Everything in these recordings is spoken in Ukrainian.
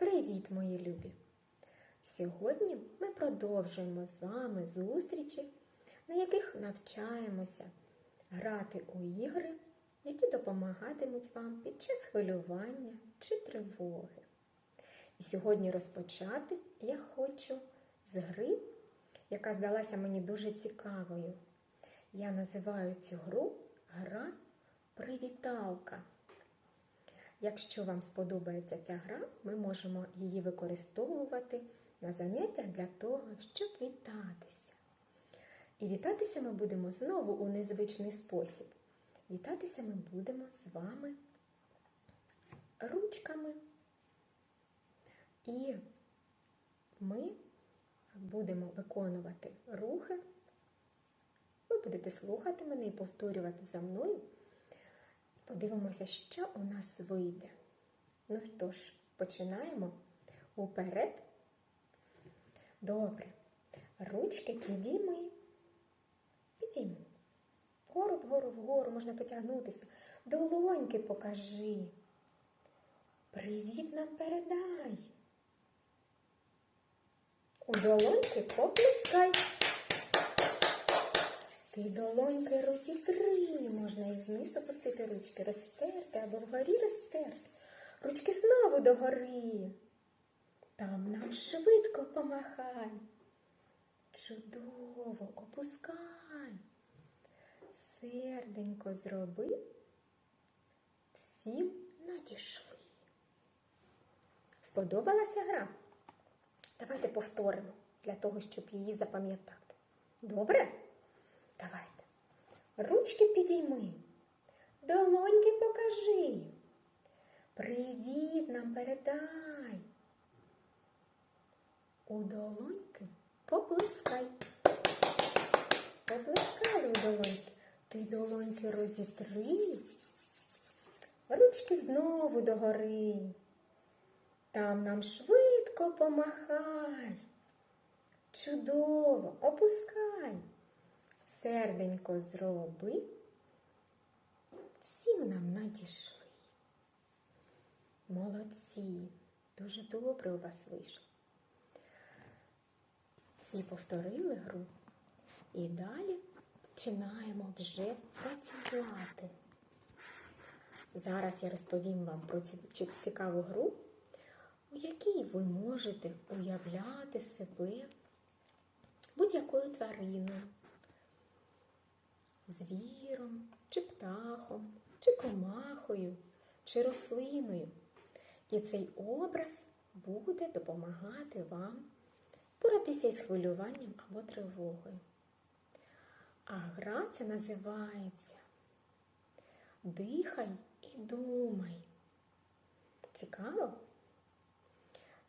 Привіт, мої любі! Сьогодні ми продовжуємо з вами зустрічі, на яких навчаємося грати у ігри, які допомагатимуть вам під час хвилювання чи тривоги. І сьогодні розпочати я хочу з гри, яка здалася мені дуже цікавою. Я називаю цю гру Гра Привіталка. Якщо вам сподобається ця гра, ми можемо її використовувати на заняттях для того, щоб вітатися. І вітатися ми будемо знову у незвичний спосіб. Вітатися ми будемо з вами ручками. І ми будемо виконувати рухи. Ви будете слухати мене і повторювати за мною. Подивимося, що у нас вийде. Ну що ж, починаємо уперед. Добре. Ручки підійми. Підійми. Вгору, вгору, вгору можна потягнутися. Долоньки покажи. Привіт нам передай. У долоньки поплескай. Ти долоньки розітри, можна і вниз опустити ручки, розтерти або вгорі розтерти. Ручки знову догори. Там нам швидко помахай. Чудово опускай. Серденько зроби. Всім надішли. Сподобалася гра? Давайте повторимо для того, щоб її запам'ятати. Добре? Давайте. Ручки підійми. Долоньки покажи. Привіт нам передай. У долоньки поплескай. Поплескай у долоньки. Ти долоньки розітри. Ручки знову догори. Там нам швидко помахай. Чудово, опускай. Серденько зроби. Всім нам надійшли. Молодці, дуже добре у вас вийшло. Всі повторили гру і далі починаємо вже працювати. Зараз я розповім вам про цю цікаву гру, у якій ви можете уявляти себе будь-якою твариною звіром, чи птахом, чи комахою, чи рослиною. І цей образ буде допомагати вам боратися із хвилюванням або тривогою. А гра це називається Дихай і думай. Цікаво?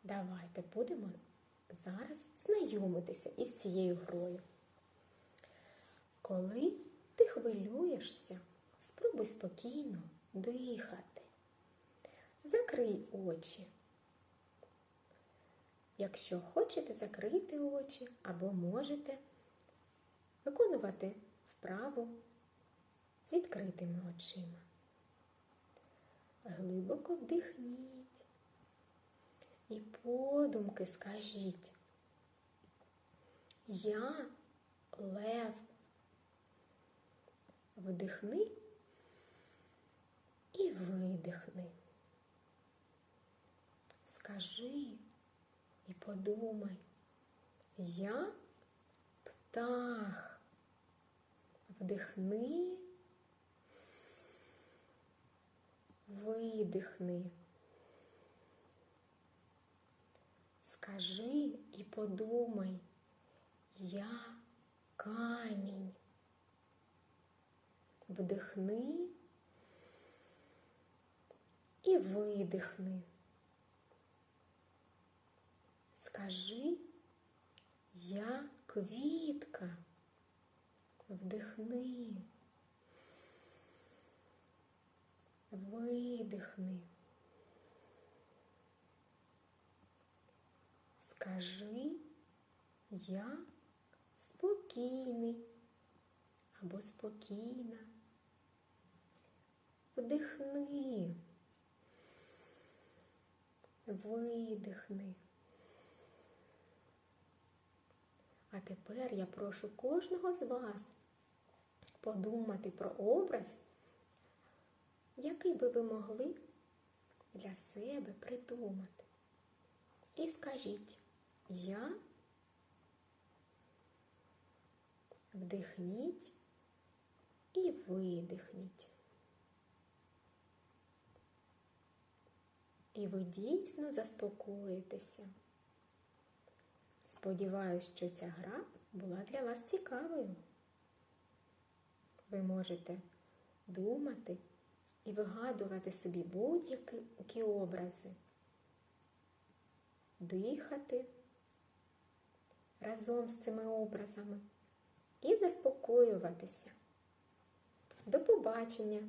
Давайте будемо зараз знайомитися із цією грою. Коли ти хвилюєшся, спробуй спокійно дихати. Закрий очі. Якщо хочете закрити очі або можете виконувати вправу з відкритими очима. Глибоко вдихніть і подумки скажіть. Я лев. Вдихни і видихни. Скажи і подумай, я птах. Вдихни, видихни. Скажи і подумай, я камінь. Вдихни і видихни. Скажи, я квітка. Вдихни. Видихни. Скажи, я спокійний або спокійна. Вдихни. Видихни. А тепер я прошу кожного з вас подумати про образ, який би ви могли для себе придумати. І скажіть, я вдихніть і видихніть. І ви дійсно заспокоїтеся. Сподіваюсь, що ця гра була для вас цікавою. Ви можете думати і вигадувати собі будь-які образи, дихати разом з цими образами і заспокоюватися. До побачення!